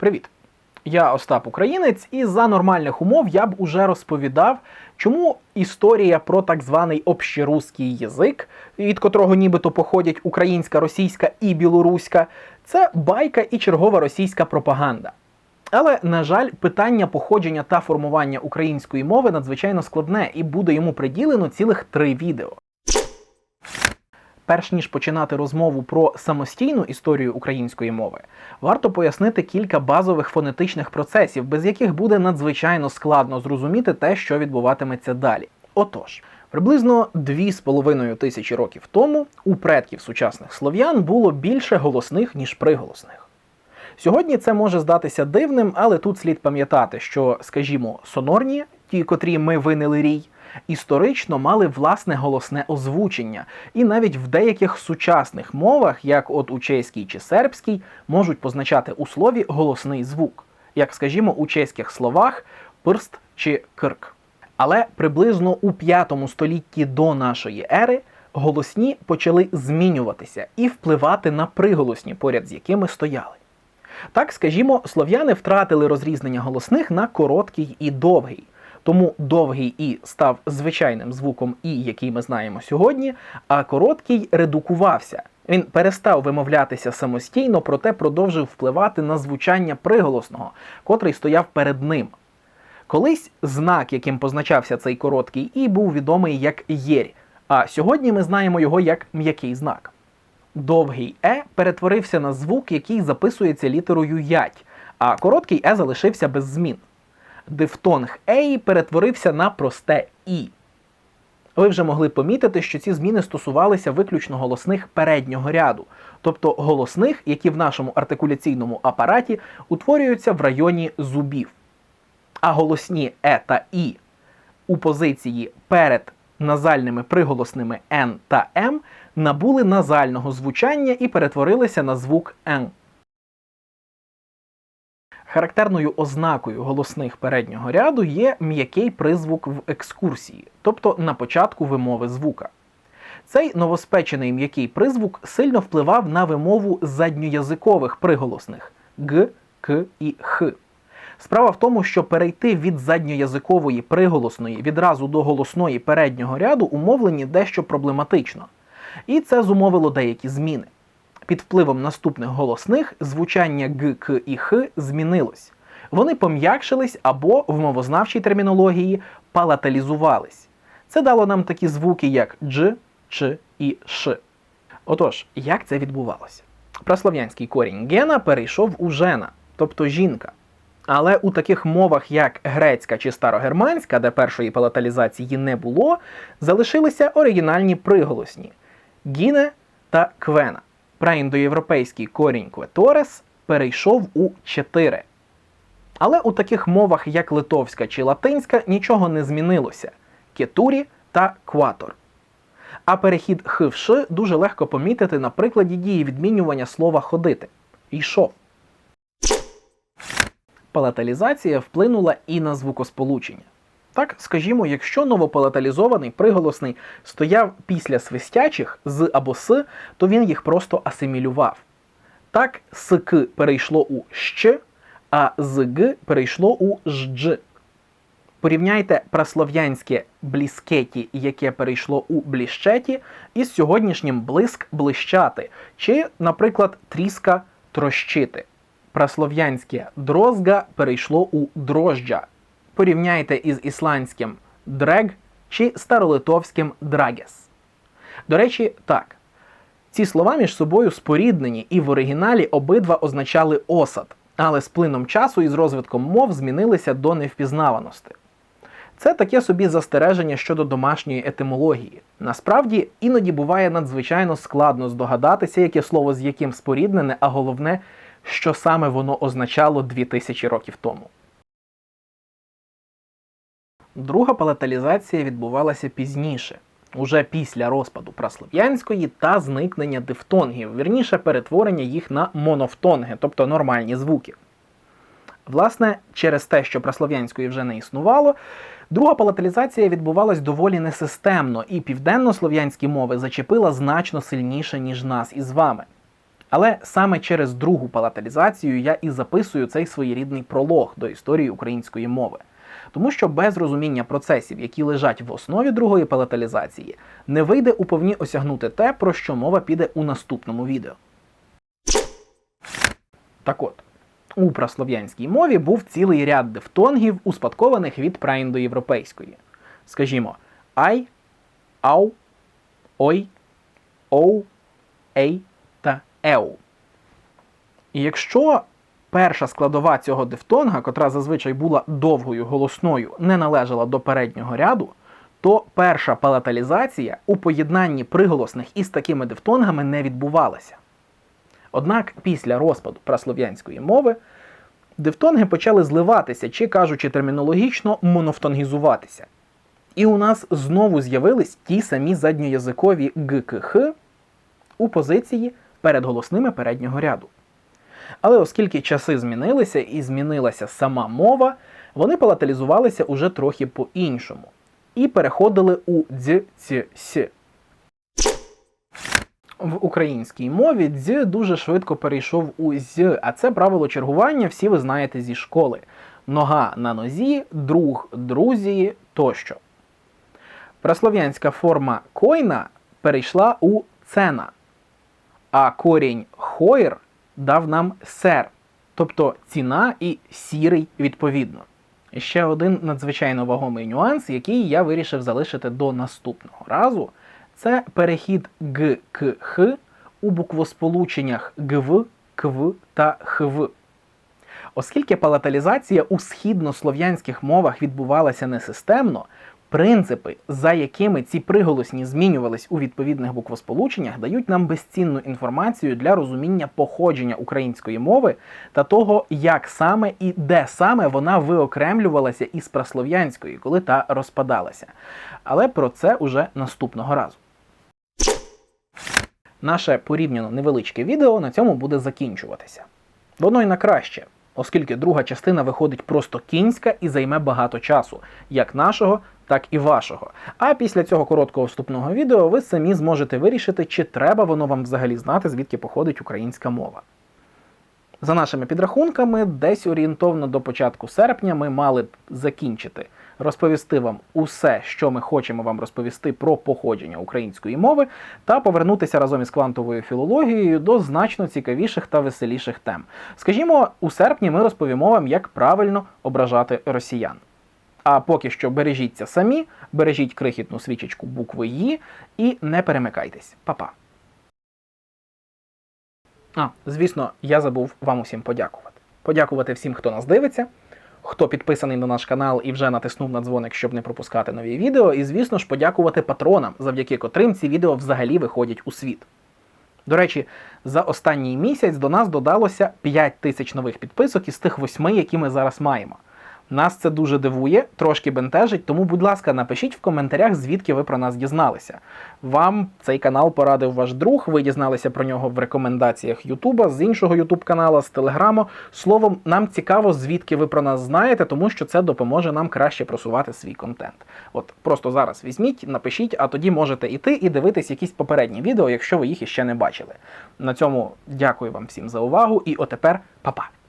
Привіт! Я Остап Українець, і за нормальних умов я б уже розповідав, чому історія про так званий общеруський язик, від котрого нібито походять українська, російська і білоруська, це байка і чергова російська пропаганда. Але, на жаль, питання походження та формування української мови надзвичайно складне і буде йому приділено цілих три відео. Перш ніж починати розмову про самостійну історію української мови, варто пояснити кілька базових фонетичних процесів, без яких буде надзвичайно складно зрозуміти те, що відбуватиметься далі. Отож, приблизно 2,5 тисячі років тому у предків сучасних слов'ян було більше голосних, ніж приголосних. Сьогодні це може здатися дивним, але тут слід пам'ятати, що, скажімо, сонорні, ті, котрі ми винили рій, історично мали власне голосне озвучення, і навіть в деяких сучасних мовах, як от у чеській чи сербській, можуть позначати у слові голосний звук, як, скажімо, у чеських словах пирст чи кирк. Але приблизно у 5 столітті до нашої ери голосні почали змінюватися і впливати на приголосні, поряд з якими стояли. Так, скажімо, слов'яни втратили розрізнення голосних на короткий і довгий. Тому довгий і став звичайним звуком і, який ми знаємо сьогодні, а короткий редукувався. Він перестав вимовлятися самостійно, проте продовжив впливати на звучання приголосного, котрий стояв перед ним. Колись знак, яким позначався цей короткий і, був відомий як єрь, а сьогодні ми знаємо його як м'який знак. Довгий е перетворився на звук, який записується літерою ять, а короткий е залишився без змін. Дифтонг ей перетворився на просте і. Ви вже могли помітити, що ці зміни стосувалися виключно голосних переднього ряду, тобто голосних, які в нашому артикуляційному апараті утворюються в районі зубів. А голосні е та і у позиції перед назальними приголосними н та м набули назального звучання і перетворилися на звук н. Характерною ознакою голосних переднього ряду є м'який призвук в екскурсії, тобто на початку вимови звука. Цей новоспечений м'який призвук сильно впливав на вимову задньоязикових приголосних г, к і х. Справа в тому, що перейти від задньоязикової приголосної відразу до голосної переднього ряду умовлені дещо проблематично. І це зумовило деякі зміни. Під впливом наступних голосних звучання г, к і х змінилось. Вони пом'якшились або в мовознавчій термінології палаталізувались. Це дало нам такі звуки, як дж, ч і ш. Отож, як це відбувалося? Праслов'янський корінь гена перейшов у жена, тобто жінка. Але у таких мовах, як грецька чи старогерманська, де першої палаталізації не було, залишилися оригінальні приголосні гіне та квена. Праіндоєвропейський корінь кветорес перейшов у 4. Але у таких мовах, як литовська чи латинська, нічого не змінилося кетурі та кватор. А перехід х в ш дуже легко помітити на прикладі дії відмінювання слова ходити. Йшов. Палаталізація вплинула і на звукосполучення. Так, скажімо, якщо новопалаталізований приголосний стояв після свистячих з або с, то він їх просто асимілював. Так, СК перейшло у щ, а з г перейшло у ждж. Порівняйте праслов'янське бліскеті, яке перейшло у бліщеті, із сьогоднішнім блиск блищати, чи, наприклад, тріска трощити. Праслов'янське дрозга перейшло у дрожджа. Порівняйте із ісландським дрег чи старолитовським драгес. До речі, так. Ці слова між собою споріднені і в оригіналі обидва означали осад, але з плином часу і з розвитком мов змінилися до невпізнаваності. Це таке собі застереження щодо домашньої етимології. Насправді, іноді буває надзвичайно складно здогадатися, яке слово з яким споріднене, а головне, що саме воно означало 2000 років тому. Друга палаталізація відбувалася пізніше, уже після розпаду праслов'янської та зникнення дифтонгів, вірніше перетворення їх на монофтонги, тобто нормальні звуки. Власне, через те, що праслов'янської вже не існувало, друга палаталізація відбувалась доволі несистемно, і південнослов'янські мови зачепила значно сильніше, ніж нас із вами. Але саме через другу палаталізацію я і записую цей своєрідний пролог до історії української мови. Тому що без розуміння процесів, які лежать в основі другої палаталізації, не вийде уповні осягнути те, про що мова піде у наступному відео. Так от, у праслов'янській мові був цілий ряд дифтонгів, успадкованих від праіндоєвропейської. Скажімо, ай, ау, ой, оу, ей та еу. І якщо перша складова цього дифтонга, котра зазвичай була довгою голосною, не належала до переднього ряду, то перша палаталізація у поєднанні приголосних із такими дифтонгами не відбувалася. Однак після розпаду праслов'янської мови дифтонги почали зливатися, чи кажучи термінологічно, монофтонгізуватися. І у нас знову з'явились ті самі задньоязикові ГКХ у позиції перед голосними переднього ряду. Але оскільки часи змінилися і змінилася сама мова, вони палаталізувалися уже трохи по-іншому і переходили у дз, ць, с. В українській мові дз дуже швидко перейшов у з, а це правило чергування всі ви знаєте зі школи. Нога на нозі, друг, друзі тощо. Праслов'янська форма койна перейшла у цена, а корінь хойр дав нам сер, тобто ціна і сірий відповідно. І ще один надзвичайно вагомий нюанс, який я вирішив залишити до наступного разу, це перехід г к х у буквосполученнях гв, кв та хв. Оскільки палаталізація у східнослов'янських мовах відбувалася несистемно, принципи, за якими ці приголосні змінювались у відповідних буквосполученнях, дають нам безцінну інформацію для розуміння походження української мови та того, як саме і де саме вона виокремлювалася із праслов'янської, коли та розпадалася. Але про це уже наступного разу. Наше порівняно невеличке відео на цьому буде закінчуватися. Воно й на краще, оскільки друга частина виходить просто кінська і займе багато часу, як нашого, так і вашого. А після цього короткого вступного відео ви самі зможете вирішити, чи треба воно вам взагалі знати, звідки походить українська мова. За нашими підрахунками, десь орієнтовно до початку серпня ми мали б закінчити розповісти вам усе, що ми хочемо вам розповісти про походження української мови, та повернутися разом із квантовою філологією до значно цікавіших та веселіших тем. Скажімо, у серпні ми розповімо вам, як правильно ображати росіян. А поки що бережіться самі, бережіть крихітну свічечку букви «Ї» і не перемикайтесь. Па-па. А, звісно, я забув вам усім подякувати. Подякувати всім, хто нас дивиться, хто підписаний на наш канал і вже натиснув на дзвоник, щоб не пропускати нові відео. І, звісно ж, подякувати патронам, завдяки котрим ці відео взагалі виходять у світ. До речі, за останній місяць до нас додалося 5 тисяч нових підписок із тих восьми, які ми зараз маємо. Нас це дуже дивує, трошки бентежить, тому, будь ласка, напишіть в коментарях, звідки ви про нас дізналися. Вам цей канал порадив ваш друг, ви дізналися про нього в рекомендаціях Ютуба, з іншого Ютуб канала, з Телеграму. Словом, нам цікаво, звідки ви про нас знаєте, тому що це допоможе нам краще просувати свій контент. От просто зараз візьміть, напишіть, а тоді можете іти і дивитись якісь попередні відео, якщо ви їх іще не бачили. На цьому дякую вам всім за увагу, і отепер па-па!